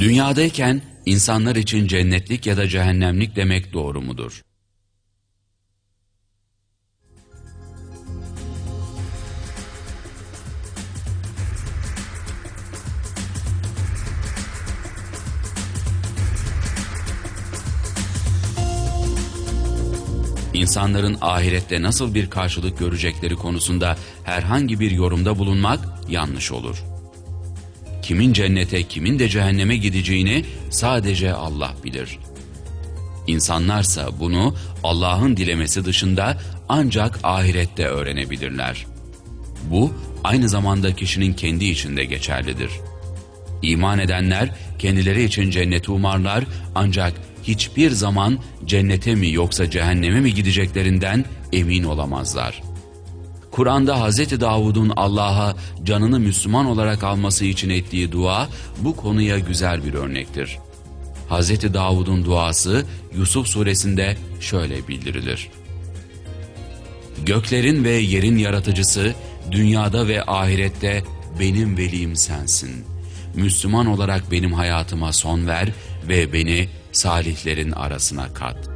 Dünyadayken insanlar için cennetlik ya da cehennemlik demek doğru mudur? İnsanların ahirette nasıl bir karşılık görecekleri konusunda herhangi bir yorumda bulunmak yanlış olur. Kimin cennete, kimin de cehenneme gideceğini sadece Allah bilir. İnsanlarsa bunu Allah'ın dilemesi dışında ancak ahirette öğrenebilirler. Bu aynı zamanda kişinin kendi içinde geçerlidir. İman edenler kendileri için cenneti umarlar ancak hiçbir zaman cennete mi yoksa cehenneme mi gideceklerinden emin olamazlar. Kur'an'da Hz. Davud'un Allah'a canını Müslüman olarak alması için ettiği dua bu konuya güzel bir örnektir. Hz. Davud'un duası Yusuf suresinde şöyle bildirilir. Göklerin ve yerin yaratıcısı, dünyada ve ahirette benim velim sensin. Müslüman olarak benim hayatıma son ver ve beni salihlerin arasına kat.''